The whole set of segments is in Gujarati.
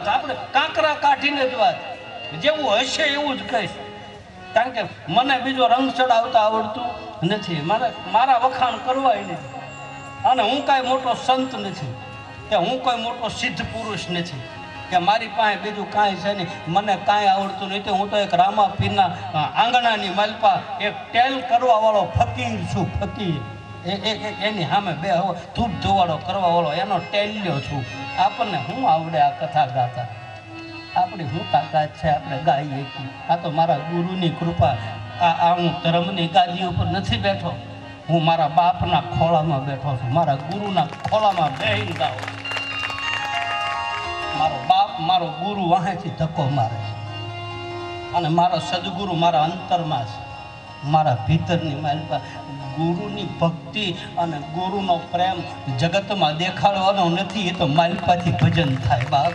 વાત, આપણે કાંકરા કાઢીને જ વાત. જેવું હશે એવું જ કહીશ. કારણ કે મને બીજો રંગ ચડાવતા આવડતું નથી. મારે, મારા વખાણ કરવાય નથી અને હું કાંઈ મોટો સંત નથી. કે હું કોઈ મોટો સિદ્ધ પુરુષ નથી. કે મારી પાસે બીજું કાંઈ છે નહીં. મને કાંઈ આવડતું નહીં તો હું તો એક રામા પીરના આંગણાની માલપા, એક ટેલ કરવાવાળો ફકીર છું, ફકીર. એની સામે બે હવે ધૂપ ધોવાળો કરવાવાળો એનો ટેલ્યો છું. આપણને શું આવડે આ કથા ગાતા? આપણી શું તાકાત છે આપણે ગાઈએ આ તો મારા ગુરુની કૃપા. આ આ હું ધર્મની ગાદી ઉપર નથી બેઠો. હું મારા બાપના ખોળામાં બેઠો છું. મારા ગુરુના ખોળામાં બેહીને ગાઉં. મારો બાપ મારો ગુરુ વાહેથી ધક્કો મારે છે. અને મારો સદગુરુ મારા અંતરમાં છે. મારા ભીતરની મારી ગુરુની ભક્તિ અને ગુરુનો પ્રેમ જગતમાં દેખાડવાનો નથી, એ તો માલિપાથી ભજન થાય બાપ.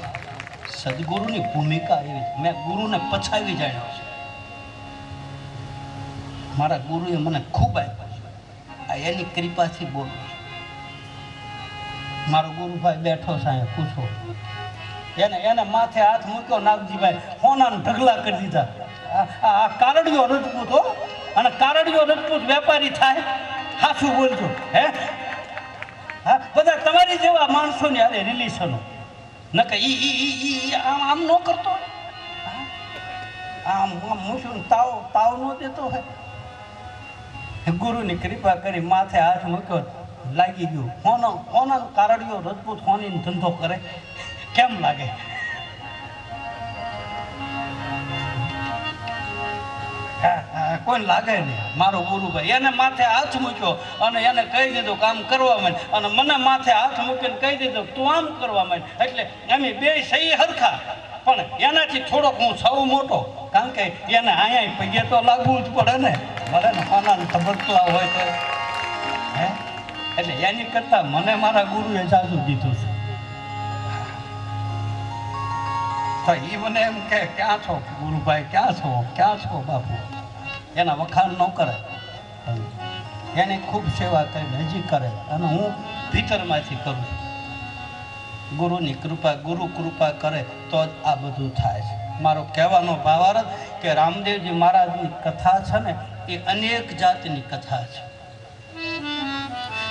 સદગુરુની ભૂમિકા એવી. મેં ગુરુને પછાવી જાણ્યો છે. મારા ગુરુએ મને ખૂબ આપ્યા છે. આ એની કૃપાથી બોલું મારો ગુરુભાઈ બેઠો અહીંયા, પૂછો. એને એને માથે હાથ મૂક્યો, નાગજીભાઈ, હોનાને ઢગલા કરી દીધા. આ- કારડિયો રજપૂત હો અને કારડિયો રજપૂત વેપારી થાય. સાચું બોલજો, હે? હા, બધા તમારી જેવા માણસોની અરે રિલેશનો. નકે ઈ ઈ ઈ આમ આમ ન કરતો હા? આમ આમ મૂછું તાવ તાવ ન દેતો હોય. ગુરુની કૃપા કરી માથે હાથ મૂક્યો, લાગી ગયું. હોનો હોનો કારડિયો રજપૂત હોની ધંધો કરે. કેમ લાગે? કોઈ લાગે નહીં. મારો ગુરુભાઈ એને માથે હાથ મૂક્યો અને એને કહી દીધું કામ કરવા માંડ. અને મને માથે હાથ મૂકીને કહી દીધું તું આમ કરવા માંડ. એટલે અમે બે સહી હરખા. પણ એનાથી થોડોક હું સૌ મોટો. કારણ કે એને અહીંયા પગે તો લાગવું જ પડે ને. ભલે ને હોના ધબકલા હોય તો. હે? એટલે એની કરતા મને મારા ગુરુએ જાજુ દીધું છે. તો એ મને એમ કે, ક્યાં છો ગુરુભાઈ? ક્યાં છો? ક્યાં છો બાપુ? એના વખાણ ન કરે. એની ખૂબ સેવા કરી હજી કરે. અને હું ભીતરમાંથી કરું છું. ગુરુની કૃપા, ગુરુ કૃપા કરે તો જ આ બધું થાય છે. મારો કહેવાનો ભાવાર્થ કે રામદેવજી મહારાજની કથા છે ને, એ અનેક જાતની કથા છે.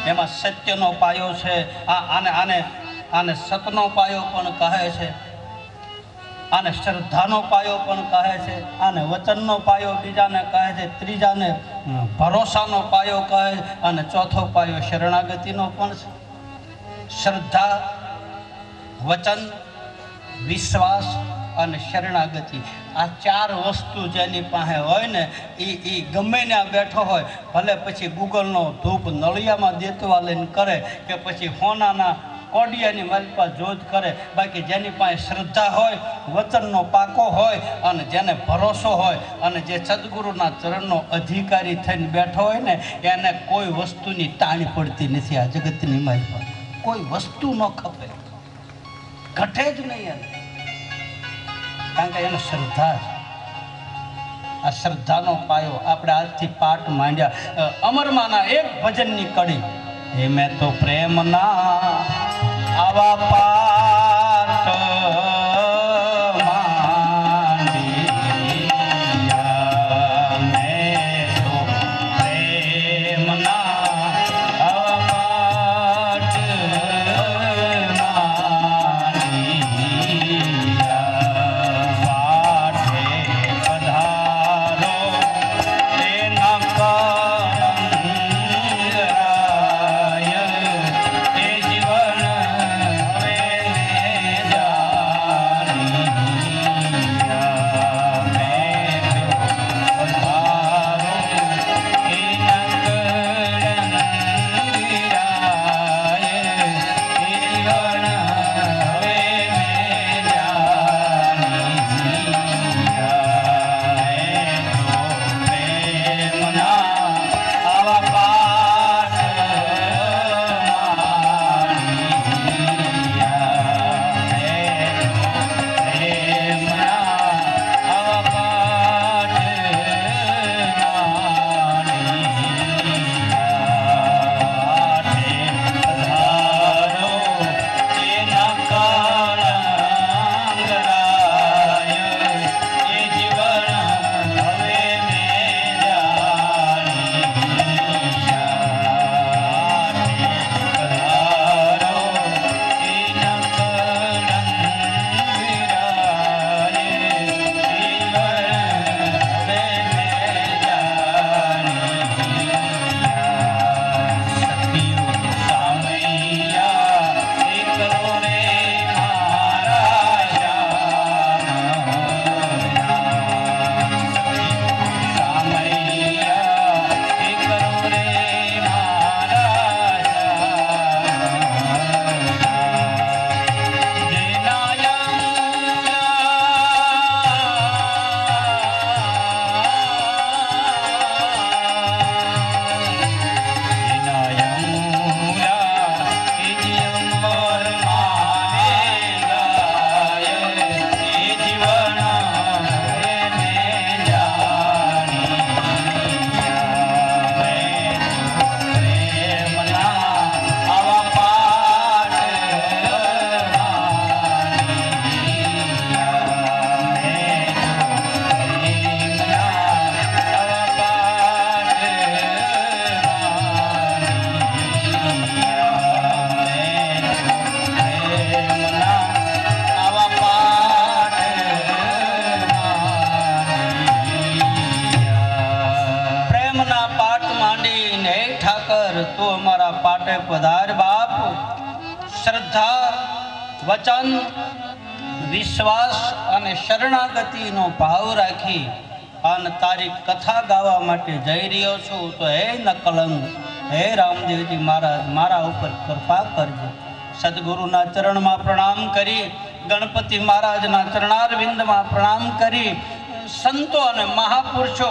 એમાં સત્યનો પાયો છે. આ આને આને આને સતનો પાયો પણ કહે છે. આને શ્રદ્ધાનો પાયો પણ કહે છે, આને વચનનો પાયો બીજાને કહે છે, ત્રીજાને ભરોસાનો પાયો કહે અને ચોથો પાયો શરણાગતિનો પણ છે. શ્રદ્ધા, વચન, વિશ્વાસ અને શરણાગતિ, આ ચાર વસ્તુ જેની પાસે હોય ને એ એ ગમે ત્યાં બેઠો હોય, ભલે પછી ગૂગલનો ધૂપ નળિયામાં દેતવા લઈને કરે કે પછી હોનાના કોડિયાની માલપા જોત કરે. બાકી જેની પાસે શ્રદ્ધા હોય, વચનનો પાકો હોય અને જેને ભરોસો હોય અને જે સદગુરુના ચરણનો અધિકારી થઈને બેઠો હોય ને, એને કોઈ વસ્તુની તાણી પડતી નથી આ જગતની માલપા કોઈ વસ્તુ ન ખપે. ઘટે જ નહીં એને. કારણ કે એને શ્રદ્ધા છે. આ શ્રદ્ધાનો પાયો આપણે આજથી પાઠ માંડ્યા. અમરમાના એક ભજનની કડી. મેં તો પ્રેમના આવા પાઠ વચન, વિશ્વાસ અને શરણાગતિનો ભાવ રાખી અને તારી કથા ગાવા માટે જઈ રહ્યો છું, તો હે નકલંગ હે રામદેવજી મહારાજ, મારા ઉપર કૃપા કરજો. સદગુરુના ચરણમાં પ્રણામ કરી, ગણપતિ મહારાજના ચરણારવિંદમાં પ્રણામ કરી, સંતો અને મહાપુરુષો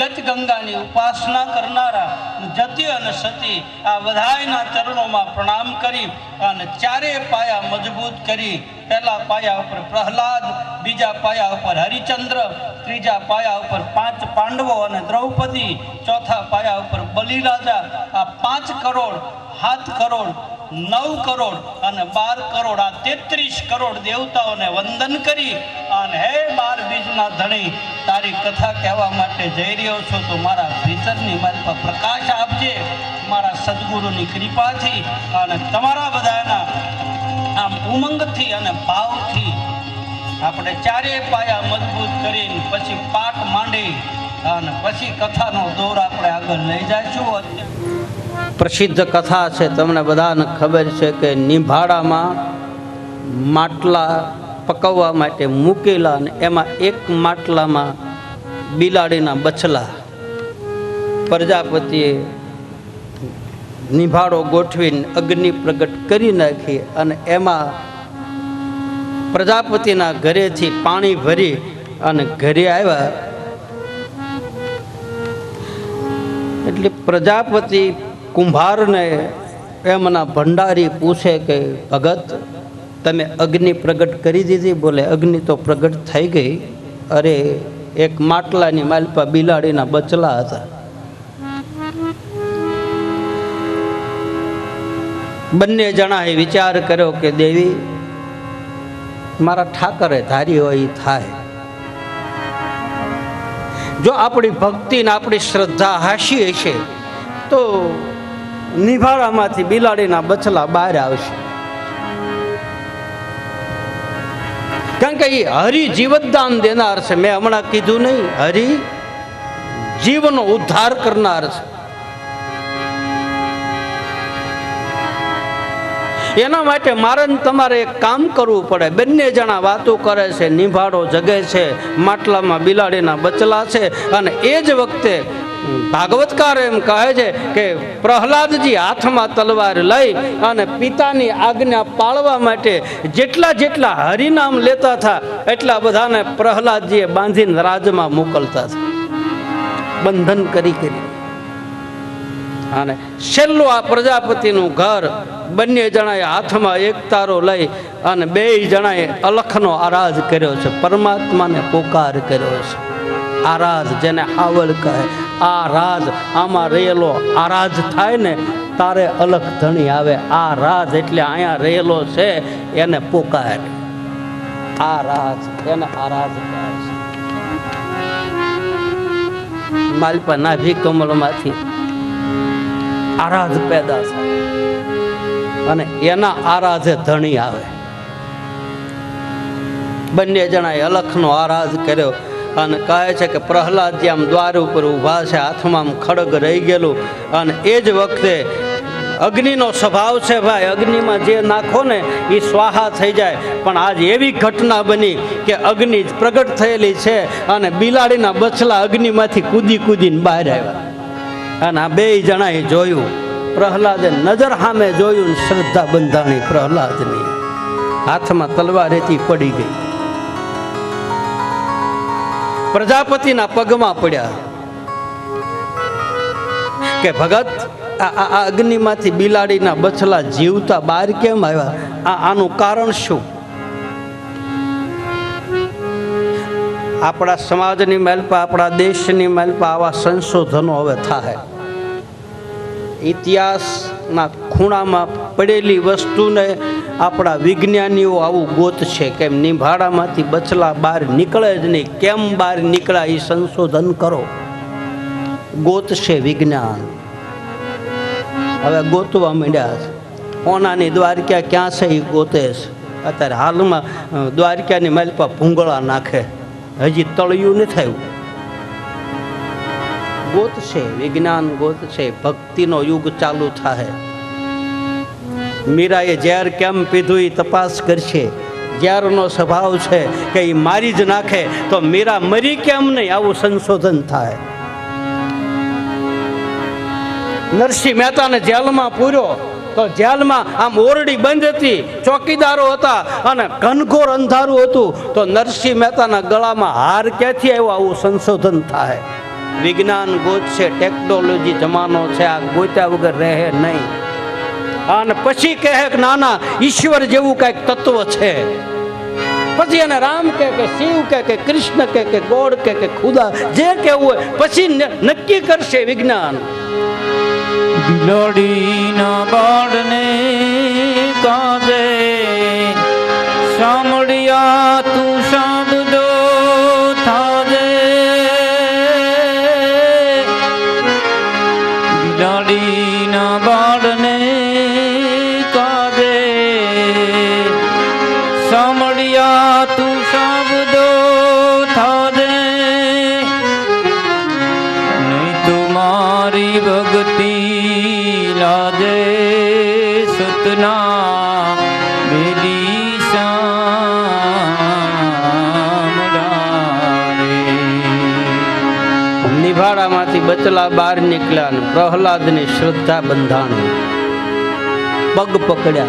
ગજ ગંગાની ઉપાસના કરનારા જતી અને સતી આ બધાયના ચરણોમાં પ્રણામ કરી અને ચારે પાયા મજબૂત કરી પહેલા પાયા ઉપર પ્રહલાદ, બીજા પાયા ઉપર હરિચંદ્ર, ત્રીજા પાયા ઉપર પાંચ પાંડવો અને દ્રૌપદી, ચોથા પાયા ઉપર બલિરાજા. આ પાંચ કરોડ, સાત કરોડ, નવ કરોડ અને બાર કરોડ, આ તેત્રીસ કરોડ દેવતાઓને વંદન કરી. અને હે બાર બીજના ધણી, તારી કથા કહેવા માટે જઈ રહ્યો છું, તો મારા ભીતરની મારી પર પ્રકાશ આપજે. મારા સદગુરુની કૃપાથી અને તમારા બધાના ઉમંગથી અને ભાવથી આપણે ચારે પાયા મજબૂત કરીને પછી પાઠ માંડી અને પછી કથાનો દોર આપણે આગળ લઈ જઈશું. પ્રસિદ્ધ કથા છે, તમને બધાને ખબર છે કે નિભાડામાં માટલા પકવવા માટે મૂકેલા અને એમાં એક માટલામાં બિલાડીના બછલા પ્રજાપતિએ નિભાડો ગોઠવીને અગ્નિ પ્રગટ કરી નાખી અને એમાં પ્રજાપતિના ઘરેથી પાણી ભરી અને ઘરે આવ્યા. એટલે પ્રજાપતિ કુંભારને એમના ભંડારી પૂછે કે, ભગત, તમે અગ્નિ પ્રગટ કરી દીધી? બોલે, અગ્નિ તો પ્રગટ થઈ ગઈ. અરે, એક માટલાની માલપા બિલાડીના બચલા હતા. બંને જણાએ વિચાર કર્યો કે દેવી, મારા ઠાકરે ધારી હોય થાય. જો આપણી ભક્તિ ને આપણી શ્રદ્ધા હાશી હશે તો નિભાળામાંથી બિલાડીના બચલા બહાર આવશે. કારણ કે એ હરિ જીવતદાન દેનાર છે. મેં હમણાં કીધું નહીં, હરિ જીવનો ઉદ્ધાર કરનાર છે. એના માટે મારે તમારે એક કામ કરવું પડે. બંને જણા વાતો કરે છે, નિભાડો જગે છે, માટલામાં બિલાડીના બચલા છે અને એ જ વખતે ભાગવતકાર એમ કહે છે કે પ્રહલાદજી હાથમાં તલવાર લઈ અને પિતાની આજ્ઞા પાળવા માટે જેટલા જેટલા હરિનામ લેતા હતા એટલા બધાને પ્રહલાદજીએ બાંધીને રાજમાં મોકલતા હતા બંધન કરી કરી. અને છેલ્લું આ પ્રજાપતિનું ઘર બંને જણાએ હાથમાં એક તારો લઈ અને બે જણાએ અલખનો આરાધ કર્યો છે. પરમાત્માને પોકાર કર્યો છે. આરાધ જેને હાવલ કહે. આ રાજ આમાં રહેલો આરાધ થાય ને તારે અલખ ધણી આવે. આ રાજ એટલે અહીંયા રહેલો છે, એને પોકાર. આ રાજ એને આરાધ કહે છે. માલપા નાભી કમળમાંથી આરાધ પેદા થાય. અને એના આરાધે ધણી આવે. બંને જણાએ અલખનો આરાધ કર્યો અને કહે છે કે પ્રહલાદ આમ દ્વાર ઉપર ઊભા છે, હાથમાં આમ ખડગ રહી ગયેલું. અને એ જ વખતે અગ્નિનો સ્વભાવ છે ભાઈ, અગ્નિમાં જે નાખો ને એ સ્વાહા થઈ જાય. પણ આજ એવી ઘટના બની કે અગ્નિ પ્રગટ થયેલી છે અને બિલાડીના બછલા અગ્નિમાંથી કૂદી કૂદીને બહાર આવ્યા. અને આ બે જણાએ જોયું. પ્રહલાદે નજર સામે જોયું શ્રદ્ધા બંધાણી પ્રહલાદની. હાથમાં તલવાર હતી પડી ગઈ. પ્રજાપતિના પગમાં પડ્યા. કે ભગત આ અગ્નિમાંથી બિલાડીના બછલા જીવતા બહાર કેમ આવ્યા? આ આનું કારણ શું? આપણા સમાજની માલપા આપણા દેશની માલપા આવા સંશોધનો હવે થાય ઇતિહાસના ખૂણામાં પડેલી વસ્તુને આપણા વિજ્ઞાનીઓ આવું ગોત છે કેમ? નિભાડામાંથી બચલા બહાર નીકળે જ નહીં. કેમ બહાર નીકળ્યા એ સંશોધન કરો. ગોત છે વિજ્ઞાન. હવે ગોતવા માંડ્યા છે. ઓનાની દ્વારકા ક્યાં છે એ ગોતે છે. અત્યારે હાલમાં દ્વારકાની દ્વારકાની માલપા ભૂંગળા નાખે. હજી તળિયું નથી થયું. ગોત છે, વિજ્ઞાન ગોત છે, ભક્તિનો યુગ ચાલુ થાય મીરાએ ઝેર કેમ પીધું એ તપાસ કરશે. ઝેરનો સ્વભાવ છે કે એ મારી જ નાખે, તો મીરા મરી કેમ નહીં? આવું સંશોધન થાય નરસિંહ મહેતાને જેલમાં પૂર્યો. તો જેલમાં આમ ઓરડી બંધ હતી, ચોકીદારો હતા અને ઘનઘોર અંધારું હતું. તો નરસિંહ મહેતાના ગળામાં હાર ક્યાંથી આવ્યો? આવું સંશોધન થાય. વિજ્ઞાન ગોતશે, ટેકનોલોજી જમાનો છે, આ ગોત્યા વગર રહે નહીં. અને પછી કહે કે ના ના ઈશ્વર જેવું કંઈક તત્વ છે. પછી એને રામ કે કે, શિવ કે કે, કૃષ્ણ કે કે ગોડ કે કે, ખુદા, જે કહેવું હોય, પછી નક્કી કરશે વિજ્ઞાન. બિલાડીના બાળને કાંદે સાંભળ્યા તું બચલા બહાર નીકળ્યા પ્રહલાદની શ્રદ્ધા બંધાણ. પગ પકડ્યા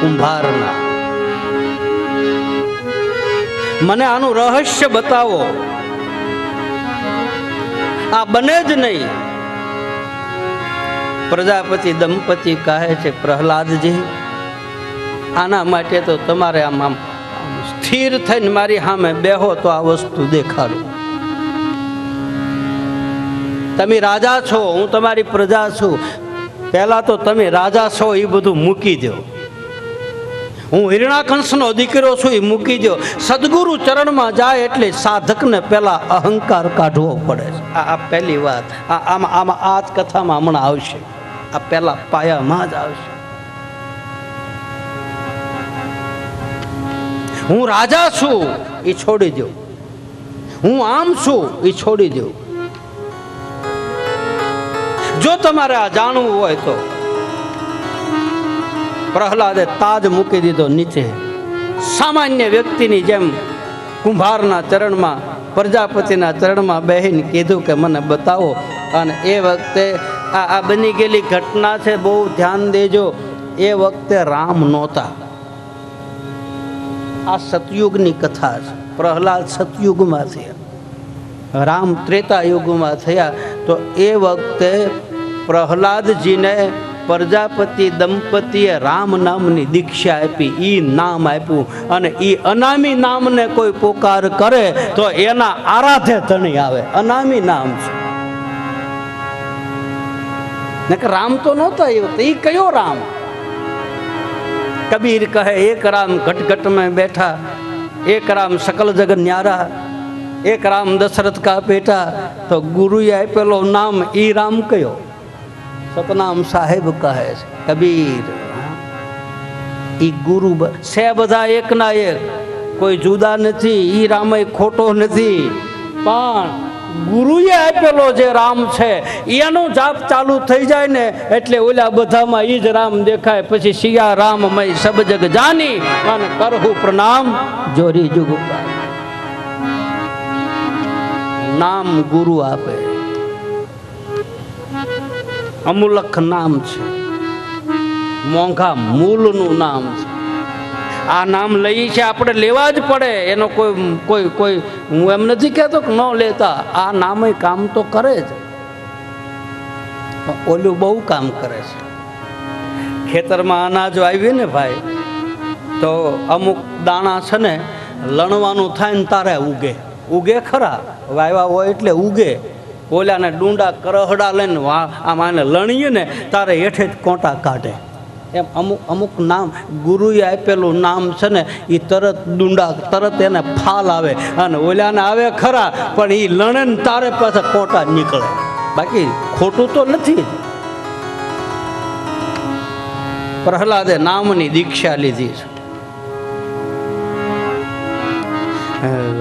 કુંભારના. મને આનું રહસ્ય બતાવો. આ બને જ નહીં. પ્રજાપતિ દંપતિ કહે છે, પ્રહલાદજી, આના માટે તો તમારે આમ આમ સ્થિર થઈને મારી સામે બેહો તો આ વસ્તુ દેખાડું. તમે રાજા છો, હું તમારી પ્રજા છું. પહેલા તો તમે રાજા છો, એ બધું મૂકી દો. હું હિરણાકંશનો દીકરો છું, એ મૂકી દો. સદગુરુ ચરણમાં જાય એટલે સાધકને પહેલા અહંકાર કાઢવો પડે છે. આ પહેલી વાત. આ આમાં આમાં આ જ કથામાં હમણાં આવશે. આ પહેલા પાયામાં જ આવશે. હું રાજા છું, એ છોડી દઉં હું આમ છું, એ છોડી દો. જો તમારે આ જાણવું હોય તો પ્રહલાદે તાજ મૂકી દીધો નીચે. સામાન્ય વ્યક્તિની જેમ કુંભારના ચરણમાં, પ્રજાપતિના ચરણમાં બહેન કીધું કે મને બતાવો. અને એ વખતે આ આ બની ગયેલી ઘટના છે, બહુ ધ્યાન દેજો. એ વખતે રામ નહોતા. આ સતયુગની કથા છે. પ્રહલાદ સતયુગમાં થયા. રામ ત્રેતા યુગમાં થયા. તો એ વખતે પ્રહલાદજીને પ્રજાપતિ દંપતીએ રામ નામની દીક્ષા આપી એ નામ આપ્યું અને એ અનામી નામને કોઈ પોકાર કરે તો એના આરાધે ધણી આવે. અનામી નામ છે. રામ તો નહોતા એવો તો એ કયો રામ? કબીર કહે, એક રામ ઘટઘટ મેં બેઠા, એક રામ સકલ જગન ન્યારા, એક રામ દશરથ કા બેટા તો ગુરુએ આપેલો નામ એ રામ કયો? સતનામ સાહેબ કહે છે, કબીર. ઈ ગુરુ છે બધા એકના એક. કોઈ જુદા નથી, ઈ રામય ખોટો નથી. પણ ગુરુએ આપેલો જે રામ છે એનો જાપ ચાલુ થઈ જાય ને, એટલે ઓલા બધામાં ઈ જ રામ દેખાય. પછી સિયા રામમય સબ જગ જાની, અને કરહુ પ્રણામ જોરી જુગ નામ ગુરુ આપે. અમુલક નામ છે. મોંઘા મૂલનું નામ છે. આ નામ લઈ છે આપણે લેવા જ પડે. એનો કોઈ કોઈ કોઈ, હું એમ નથી કહેતો કે ન લેતા. આ નામે કામ તો કરે જ. ઓલું બહુ કામ કરે છે. ખેતરમાં અનાજ આવ્યું ને ભાઈ, તો અમુક દાણા છે ને, લણવાનું થાય ને તારે ઉગે. ઉગે ખરા. વાવ્યા હોય એટલે ઉગે. ઓલાને ડુંડા કરહડા લઈને આમ આને લણીએ ને, તારે હેઠે જ કોંટા કાઢે. એમ અમુક અમુક નામ, ગુરુએ આપેલું નામ છે ને એ તરત ડુંડા, તરત એને ફાલ આવે. અને ઓલાને આવે ખરા, પણ એ લણે ને તારે પાસે કોંટા નીકળે. બાકી ખોટું તો નથી. પ્રહલાદે નામની દીક્ષા લીધી છે.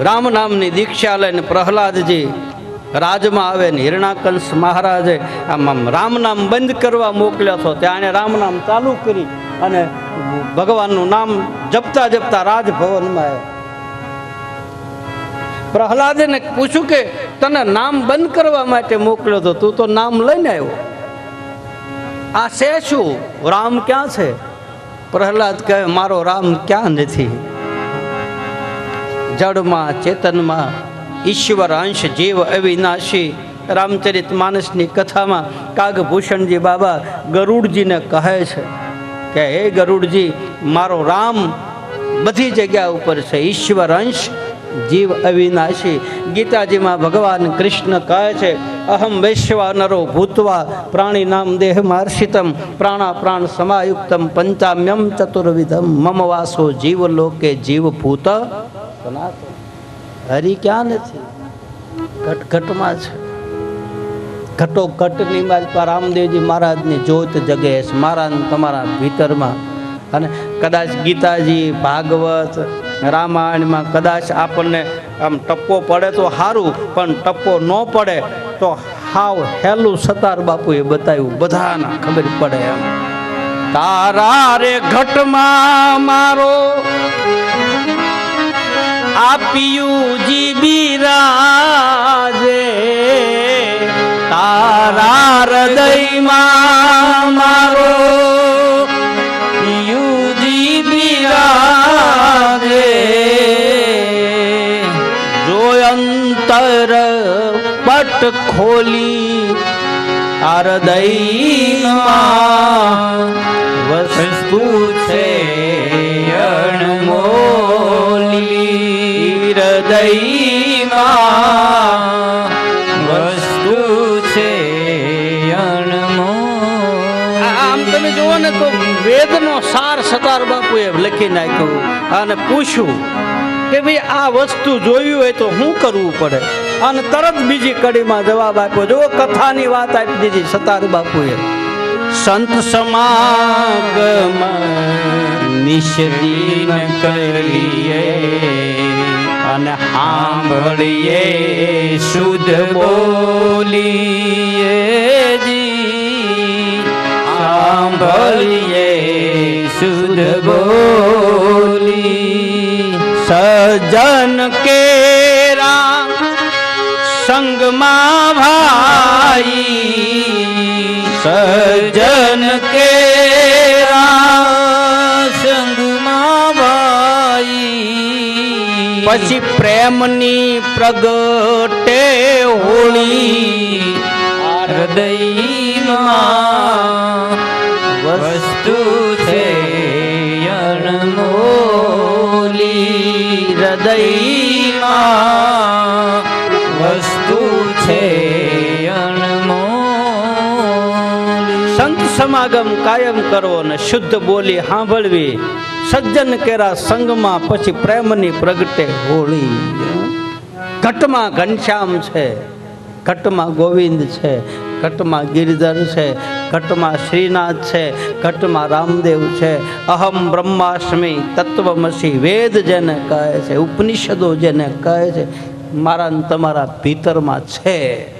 રામ નામની દીક્ષા લઈને પ્રહલાદજી રાજમાં આવે ને હિરણાકંશ મહારાજે આમ રામ નામ બંધ કરવા મોકલ્યો છો ત્યાં એણે રામ નામ ચાલુ કરી અને ભગવાનનું નામ જપતા જપતા રાજભવનમાં આવ્યા. પ્રહલાદને પૂછ્યું કે, તને નામ બંધ કરવા માટે મોકલ્યો તો તું તો નામ લઈને આવ્યો. આ છે શું? રામ ક્યાં છે? પ્રહલાદ કહે, મારો રામ ક્યાં નથી? જડમાં, ચેતનમાં ઈશ્વર અંશ જીવ અવિનાશી રામચરિત માનસની કથામાં કાગભૂષણજી બાબા ગરુડજીને કહે છે કે, હે ગરુડજી, મારો રામ બધી જગ્યા ઉપર છે. ઈશ્વર અંશ જીવ અવિનાશી ગીતાજીમાં ભગવાન કૃષ્ણ કહે છે, અહમ વૈશ્વાનરો ભૂતવા પ્રાણી નામ દેહ માર્ષિતમ પ્રાણા પ્રાણ સમાયુક્તમ પંચામ્યમ ચતુર્વિધમ. મમ વાસો જીવ લોકે જીવ ભૂત સનાતન હરિ ક્યાં નથી? ઘટઘટમાં છે. ઘટો ઘટની માલપા રામદેવજી મહારાજની જ્યોત જગે છે. મારા તમારા ભીતરમાં. અને કદાચ ગીતાજી, ભાગવત, રામાયણમાં કદાચ આપણને આમ ટપ્પો પડે તો સારું પણ ટપ્પો ન પડે તો હાવ હેલું સતાર બાપુએ બતાવ્યું. બધાના ખબર પડે એમ. તારા રે ઘટમાં મારો આપ્યું જી બિરાજે તારા હૃદયમાં મારો પિયુજી બિરાજે જો અંતર પટ ખોલી હૃદયમાં વસ્તુ છે અણમોલી. હૃદયમાં વસ્તુ છે આમ તમે જુઓ ને તો વેદનો સાર સતાર બાપુએ લખી નાખ્યું અને પૂછ્યું કે ભાઈ આ વસ્તુ જોયું હોય તો શું કરવું પડે? અને તરત બીજી કડીમાં જવાબ આપ્યો જો કથાની વાત આપી દીધી સતાર બાપુએ. સંત સમાગમ નિશ્ચિન કરીએ. અને સાંભળીએ શુદ્ધ બોલીએ જી. સાંભળીએ શુદ્ધ બોલી. સજન કેરા સંગમાં ભાઈ. સજન કેરા પછી પ્રેમની પ્રગટે હોળી હૃદયમાં વસ્તુ છે અણમોલી હૃદયમાં વસ્તુ છે સંત સમાગમ કાયમ કરવો ને શુદ્ધ બોલી સાંભળવી. સજ્જન કેરા સંગમાં પછી પ્રેમની પ્રગટે હોળી. ઘટમાં ઘનશ્યામ છે, ઘટમાં ગોવિંદ છે, ઘટમાં ગિરધર છે, ઘટમાં શ્રીનાથ છે, ઘટમાં રામદેવ છે. અહમ બ્રહ્માષ્ટમી તત્વમસી વેદ જેને કહે છે, ઉપનિષદો જેને કહે છે, મારા તમારા ભીતરમાં છે.